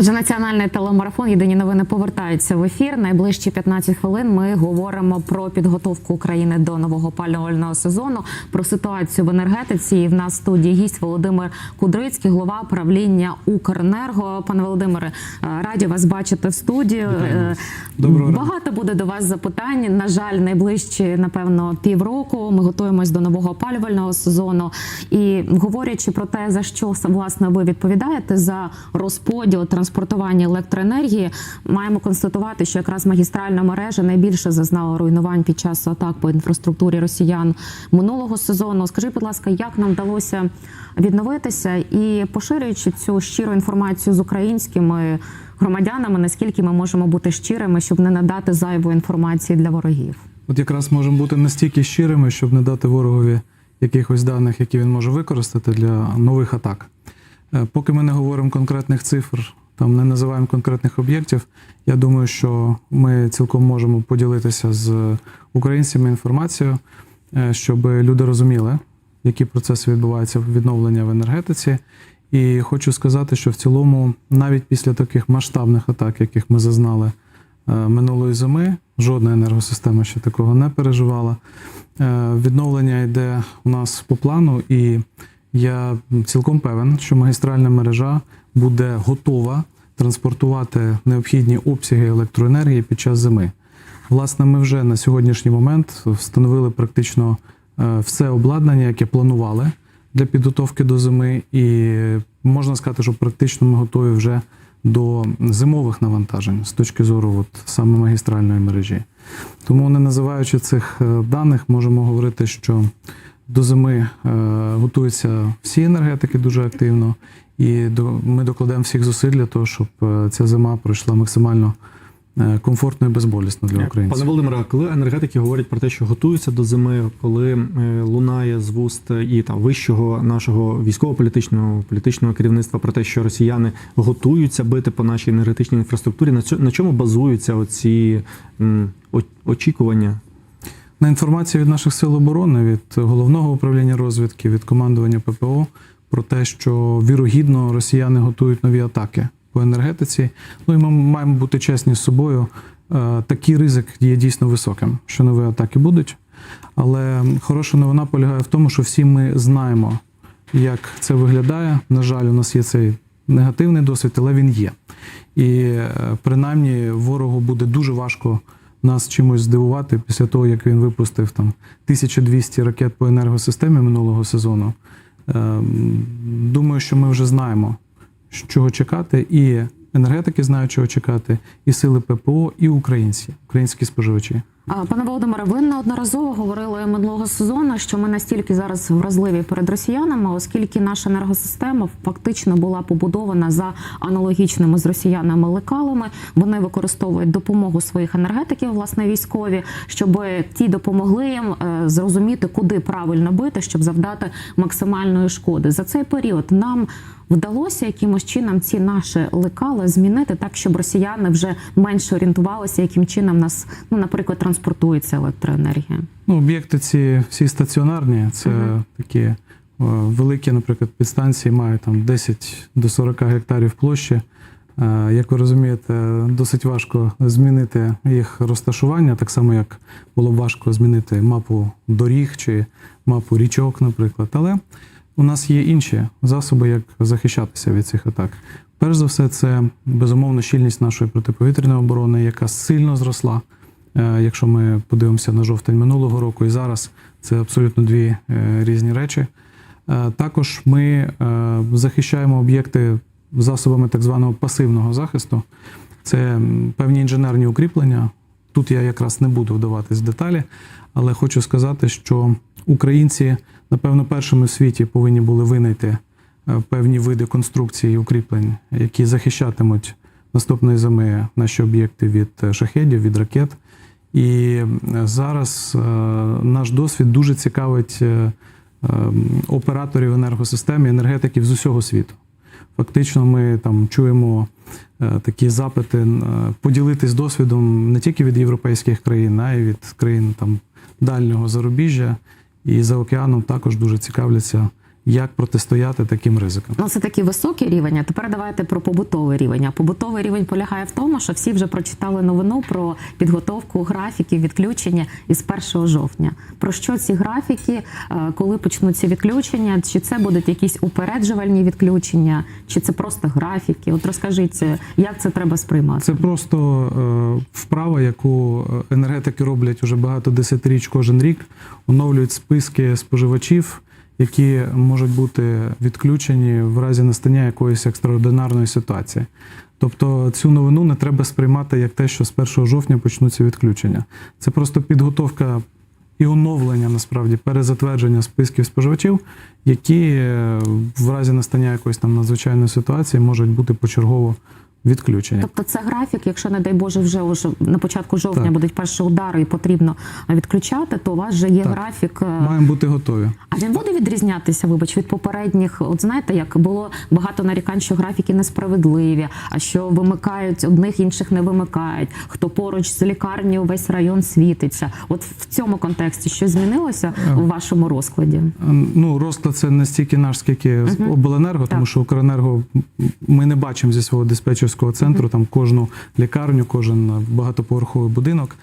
Отже, національний телемарафон Єдині новини повертаються в ефір. Найближчі 15 хвилин ми говоримо про підготовку України до нового опалювального сезону, про ситуацію в енергетиці. І в нас в студії гість Володимир Кудрицький, голова правління Укренерго. Пане Володимире, е, раді вас бачити в студію. Е, Доброго. Багато буде до вас запитань. На жаль, найближчі, напевно, півроку. Ми готуємось до нового опалювального сезону. І говорячи про те, за що власне ви відповідаєте за розподіл транспортування електроенергії, маємо констатувати, що якраз магістральна мережа найбільше зазнала руйнувань під час атак по інфраструктурі росіян минулого сезону. Скажіть, будь ласка, як нам вдалося відновитися і поширюючи цю щиру інформацію з українськими громадянами, наскільки ми можемо бути щирими, щоб не надати зайвої інформації для ворогів? От якраз можемо бути настільки щирими, щоб не дати ворогові якихось даних, які він може використати для нових атак. Е, Поки ми не говоримо конкретних цифр, там не називаємо конкретних об'єктів. Я думаю, що ми цілком можемо поділитися з українцями інформацією, е, щоб люди розуміли, які процеси відбуваються відновлення в енергетиці. І хочу сказати, що в цілому, навіть після таких масштабних атак, яких ми зазнали е, минулої зими, жодна енергосистема ще такого не переживала. Е, Відновлення йде у нас по плану, і я цілком певен, що магістральна мережа буде готова транспортувати необхідні обсяги електроенергії під час зими. Власне, ми вже на сьогоднішній момент встановили практично е, все обладнання, яке планували для підготовки до зими, і можна сказати, що практично ми готові вже до зимових навантажень з точки зору от, саме магістральної мережі. Тому, не називаючи цих е, даних, можемо говорити, що до зими е, готуються всі енергетики дуже активно, і ми докладемо всіх зусиль для того, щоб е, ця зима пройшла максимально е, комфортно і безболісно для українців. Пане Володимире, коли енергетики говорять про те, що готуються до зими, коли е, лунає з вуст і там вищого нашого військово-політичного політичного керівництва про те, що росіяни готуються бити по нашій енергетичній інфраструктурі, на чому базуються оці очікування? На інформацію від наших сил оборони, від головного управління розвідки, від командування ППО про те, що вірогідно росіяни готують нові атаки по енергетиці. Ну і ми маємо бути чесні з собою. Е, Такий ризик є дійсно високим, що нові атаки будуть. Але хороша новина полягає в тому, що всі ми знаємо, як це виглядає. На жаль, у нас є цей негативний досвід, але він є. І е, принаймні ворогу буде дуже важко нас чимось здивувати після того, як він випустив там 1200 ракет по енергосистемі минулого сезону. Ем, Думаю, що ми вже знаємо, чого чекати, і енергетики знають, чого чекати, і сили ППО, і українці, українські споживачі. Пане Володимире, ви неодноразово говорили минулого сезону, що ми настільки зараз вразливі перед росіянами, оскільки наша енергосистема фактично була побудована за аналогічними з росіянами лекалами. Вони використовують допомогу своїх енергетиків, власне військові, щоб ті допомогли їм е, зрозуміти, куди правильно бити, щоб завдати максимальної шкоди. За цей період нам вдалося якимось чином ці наші лекали змінити так, щоб росіяни вже менше орієнтувалися, яким чином нас, ну наприклад, транспортується електроенергія. Ну, об'єкти ці всі стаціонарні, це Мгм. такі е, великі, наприклад, підстанції мають там 10 до 40 гектарів площі. Е, Як ви розумієте, досить важко змінити їх розташування, так само як було б важко змінити мапу доріг чи мапу річок, наприклад. Але у нас є інші засоби, як захищатися від цих атак. Перш за все, це безумовно щільність нашої протиповітряної оборони, яка сильно зросла. Е, Якщо ми подивимося на жовтень минулого року і зараз, це абсолютно дві е, різні речі. Е, Також ми захищаємо об'єкти засобами так званого пасивного захисту. Це певні інженерні укріплення. Тут я якраз не буду вдаватись в деталі, але хочу сказати, що українці, напевно, першими в світі повинні були винайти е, певні види конструкцій і укріплень, які захищатимуть наступної зими наші об'єкти від е, шахедів, від ракет. І е, зараз наш досвід дуже цікавить операторів енергосистеми, енергетиків з усього світу. Фактично, ми там чуємо такі запити поділитись досвідом не тільки від європейських країн, а й від країн там дальнього зарубіжжя. І за океаном також дуже цікавляться, як протистояти таким ризикам. Ну, це такий високий рівень. А тепер давайте про побутовий рівень. А побутовий рівень полягає в тому, що всі вже прочитали новину про підготовку графіків відключення із 1 жовтня. Про що ці графіки, е, коли почнуться відключення? Чи це будуть якісь упереджувальні відключення, чи це просто графіки? От розкажіть, як це треба сприймати? Це просто е, вправа, яку е, енергетики роблять уже багато десятиріч кожен рік, оновлюють списки споживачів, які можуть бути відключені в разі настання якоїсь екстраординарної ситуації. Тобто цю новину не треба сприймати як те, що з 1 жовтня почнуться відключення. Це просто підготовка і оновлення, насправді, перезатвердження списків споживачів, які е, в разі настання якоїсь там надзвичайної ситуації можуть бути почергово відключені. Тобто це графік, якщо не дай Боже, вже уже на початку жовтня Так. будуть перші удари і потрібно відключати, то у вас вже є Так. графік. е, Маємо бути готові. А він буде відрізнятися, вибач, від попередніх. От знаєте, як було багато нарікань, що графіки несправедливі, а що вимикають одних, інших не вимикають. Хто поруч з лікарнею, весь район світиться. От в цьому контексті що змінилося у вашому розкладі? Ну, розклад це не стільки наш, скільки з обленерго, тому Так. що Укренерго ми не бачимо зі свого диспетчерського центру там кожну лікарню, кожен е, багатоповерховий будинок.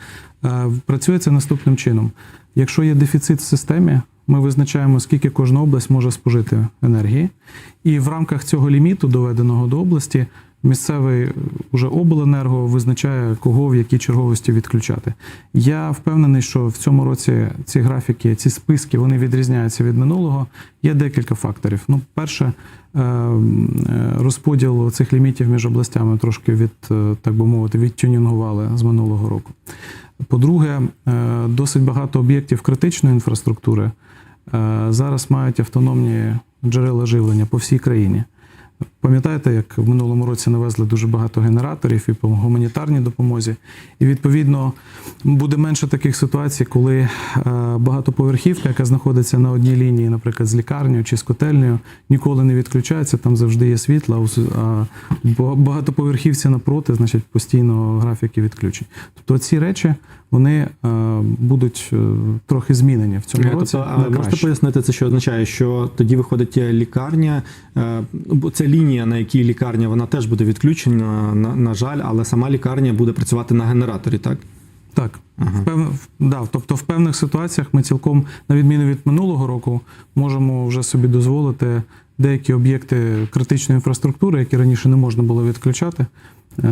Е, Працює це наступним чином. Якщо є дефіцит в системі, ми визначаємо, скільки кожна область може спожити енергії, і в рамках цього ліміту, доведеного до області, місцевий уже обленерго визначає, кого в якій черговості відключати. Я впевнений, що в цьому році ці графіки, ці списки вони відрізняються від минулого. Є декілька факторів. Ну, перше, е, е, розподіл цих лімітів між областями трошки від, е, так би мовити, відтюнінгували з минулого року. По-друге, досить багато об'єктів критичної інфраструктури зараз мають автономні джерела живлення по всій країні. Пам'ятаєте, як в минулому році навезли дуже багато генераторів і по гуманітарній допомозі, і відповідно буде менше таких ситуацій, коли е, багатоповерхівка, яка знаходиться на одній лінії, наприклад, з лікарнею чи з котельнею, ніколи не відключається, там завжди є світло, а у су- а ба- багатоповерхівці напроти, значить, постійно графіки відключень. Тобто ці речі вони е, будуть е, трохи змінені в цьому Е, році. Тобто, а можете пояснити це, що означає, що тоді виходить лікарня, е, бо ця лінія, на якій лікарня, вона теж буде відключена, на, на жаль, але сама лікарня буде працювати на генераторі, так? Так, Ага. в пев... да, тобто в певних ситуаціях ми цілком, на відміну від минулого року, можемо вже собі дозволити деякі об'єкти критичної інфраструктури, які раніше не можна було відключати,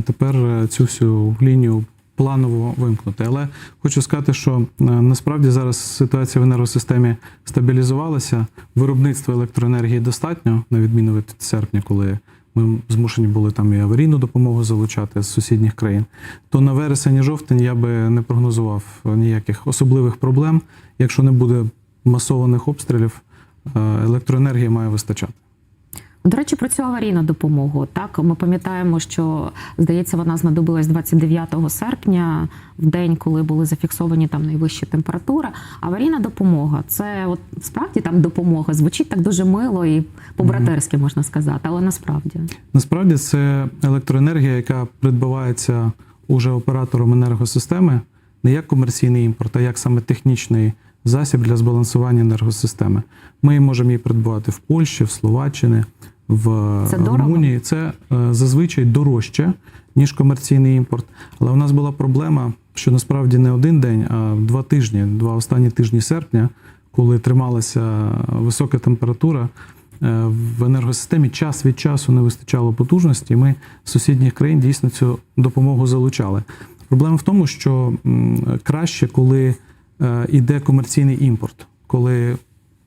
тепер цю всю лінію планово вимкнути. Але хочу сказати, що е, насправді зараз ситуація в енергосистемі стабілізувалася. Виробництва електроенергії достатньо, на відміну від серпня, коли ми змушені були там і аварійну допомогу залучати з сусідніх країн. То на вересень і жовтень я би не прогнозував ніяких особливих проблем. Якщо не буде масованих обстрілів, е, електроенергії має вистачати. До речі, про цю аварійну допомогу. Так, ми пам'ятаємо, що здається, вона знадобилась 29 серпня, в день, коли були зафіксовані там найвищі температури. Аварійна допомога це от справді там допомога. Звучить так дуже мило і по-братерськи можна сказати, але насправді. Насправді це електроенергія, яка придбавається уже оператором енергосистеми, не як комерційний імпорт, а як саме технічний засіб для збалансування енергосистеми. Ми можемо її придбати в Польщі, в Словаччині, в Це? Румунії. Це е, зазвичай дорожче, ніж комерційний імпорт. Але у нас була проблема, що насправді не один день, а два тижні, два останні тижні серпня, коли трималася висока температура. е, В енергосистемі час від часу не вистачало потужності. і Ми з сусідніх країн дійсно цю допомогу залучали. Проблема в тому, що краще, коли е, йде комерційний імпорт, коли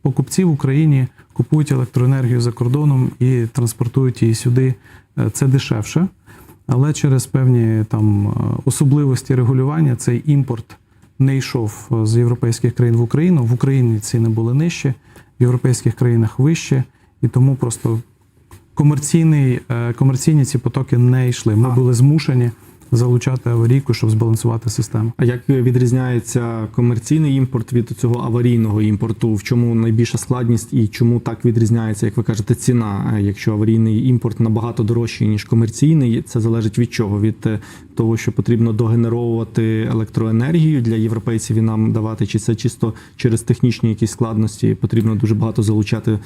покупці в Україні купують електроенергію за кордоном і транспортують її сюди. Е, Це дешевше, але через певні там е, особливості регулювання цей імпорт не йшов е, з європейських країн в Україну. В Україні ціни були нижчі, в європейських країнах вищі, і тому просто комерційний, комерційні ці потоки не йшли. Ми А. були змушені залучати аварійку, щоб збалансувати систему. А як відрізняється комерційний імпорт від цього аварійного імпорту? В чому найбільша складність і чому так відрізняється, як ви кажете, ціна? Якщо аварійний імпорт набагато дорожчий ніж комерційний, це залежить від чого? Від е, того, що потрібно догенеровувати електроенергію для європейців і нам давати, чи це чисто через технічні якісь складності? Потрібно дуже багато залучати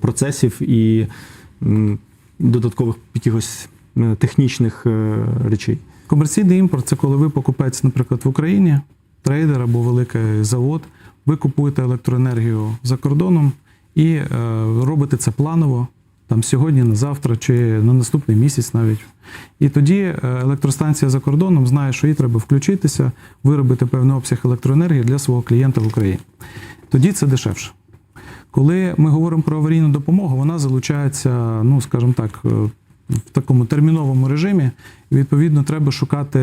процесів і додаткових якихось технічних е, речей. Комерційний імпорт це коли ви покупець, наприклад, в Україні, трейдер або великий завод, ви купуєте електроенергію за кордоном і е, робите це планово, там сьогодні, на завтра чи на наступний місяць навіть. І тоді е, електростанція за кордоном знає, що їй треба включитися, виробити певний обсяг електроенергії для свого клієнта в Україні. Тоді це дешевше. Коли ми говоримо про аварійну допомогу, вона залучається, ну скажімо так, е, в такому терміновому режимі. Відповідно, треба шукати,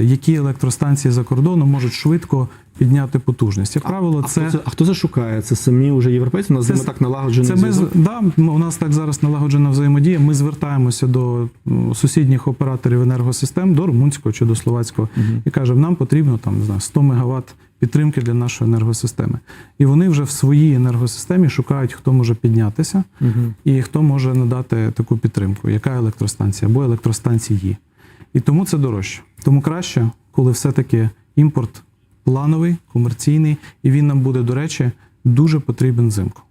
які електростанції за кордоном можуть швидко підняти потужність. Як правило, А, це, хто це, а хто це шукає? Це самі вже європейці? У нас Це так налагоджений це ми да, у нас так зараз налагоджена взаємодія. Ми звертаємося до сусідніх операторів енергосистем, до румунського чи до словацького, Мгм. і кажемо, нам потрібно там не знаю, 100 МВт підтримки для нашої енергосистеми. І вони вже в своїй енергосистемі шукають, хто може піднятися. Мгм. і хто може надати таку підтримку, яка електростанція або електростанції. І тому це дорожче. Тому краще, коли все-таки імпорт плановий, комерційний, і він нам буде, до речі, дуже потрібен взимку.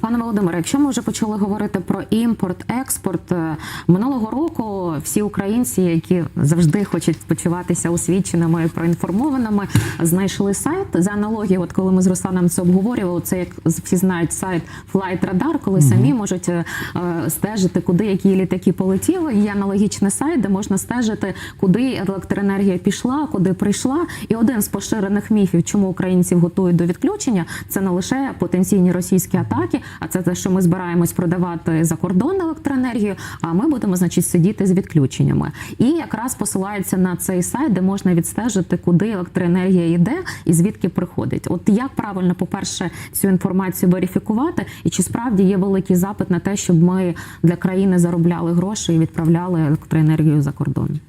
Пане Володимире, якщо ми вже почали говорити про імпорт, експорт е, минулого року, всі українці, які завжди хочуть почуватися освіченими і проінформованими, знайшли сайт за аналогією. От коли ми з Русланом це обговорювали, це як всі знають сайт Flight Radar, коли самі можуть е, е, стежити, куди які літаки полетіли. Є аналогічний сайт, де можна стежити, куди електроенергія пішла, куди прийшла. І один з поширених міфів, чому українців готують до відключення, це не лише потенційні російські атаки, а це те, що ми збираємось продавати за кордон електроенергію. А ми будемо, значить, сидіти з відключеннями. І якраз посилається на цей сайт, де можна відстежити, куди електроенергія йде і звідки приходить. От як правильно, по-перше, цю інформацію верифікувати, і чи справді є великий запит на те, щоб ми для країни заробляли гроші і відправляли електроенергію за кордон?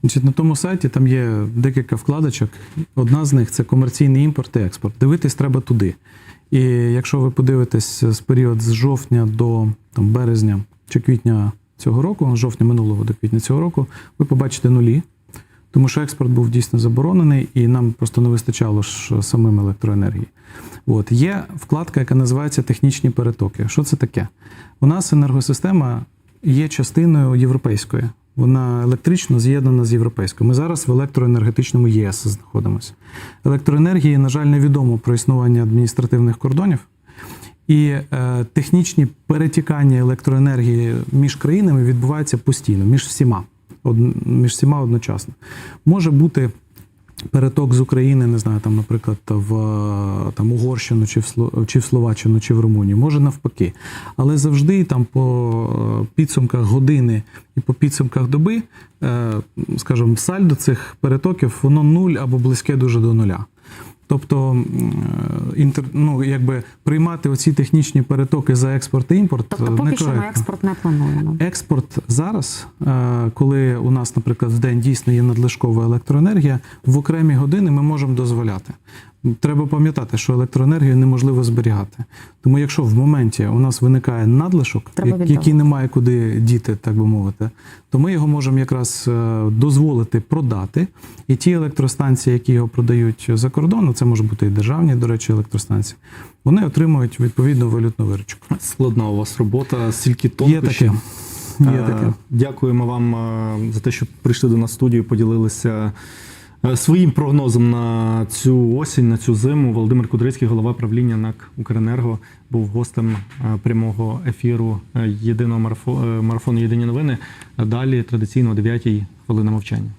Значить, на тому сайті там є декілька вкладочок. Одна з них це комерційний імпорт і експорт. Дивитись треба туди. І якщо ви подивитесь з період з жовтня до там, березня чи квітня цього року, жовтня минулого до квітня цього року, ви побачите нулі. Тому що експорт був дійсно заборонений, і нам просто не вистачало ж самим електроенергії. От є вкладка, яка називається технічні перетоки. Що це таке? У нас енергосистема є частиною європейської. Вона електрично з'єднана з європейською. Ми зараз в електроенергетичному ЄС знаходимося. Електроенергії, на жаль, невідомо про існування адміністративних кордонів. І е, технічні перетікання електроенергії між країнами відбуваються постійно, між всіма, од, між всіма одночасно. Може бути переток з України, не знаю, там, наприклад, в там, Угорщину, чи в, чи в Словаччину, чи в Румунію, може навпаки. Але завжди там по е, підсумках години і по підсумках доби, е, скажімо, сальдо цих перетоків, воно нуль або близьке дуже до нуля. Тобто е, інтер, ну, якби приймати оці технічні перетоки за експорт і імпорт Тобто, поки поки що на експорт не плануємо. Експорт зараз, е, коли у нас, наприклад, в день дійсно є надлишкова електроенергія, в окремі години ми можемо дозволяти. Треба пам'ятати, що електроенергію неможливо зберігати. Тому, якщо в моменті у нас виникає надлишок, який немає куди діти, так би мовити, то ми його можемо якраз е, дозволити продати. І ті електростанції, які його продають за кордоном, це може бути і державні, до речі, електростанції, вони отримують відповідну валютну виручку. Складна у вас робота, стільки Є тонкощів. таке. Є Е, таке. Дякуємо вам е, за те, що прийшли до нас в студію, поділилися своїм прогнозом на цю осінь, на цю зиму. Володимир Кудрицький, голова правління НАК Укренерго, був гостем е, прямого ефіру е, єдиного марафо- е, марафону Єдині новини. Далі традиційно о 9-й хвилина мовчання.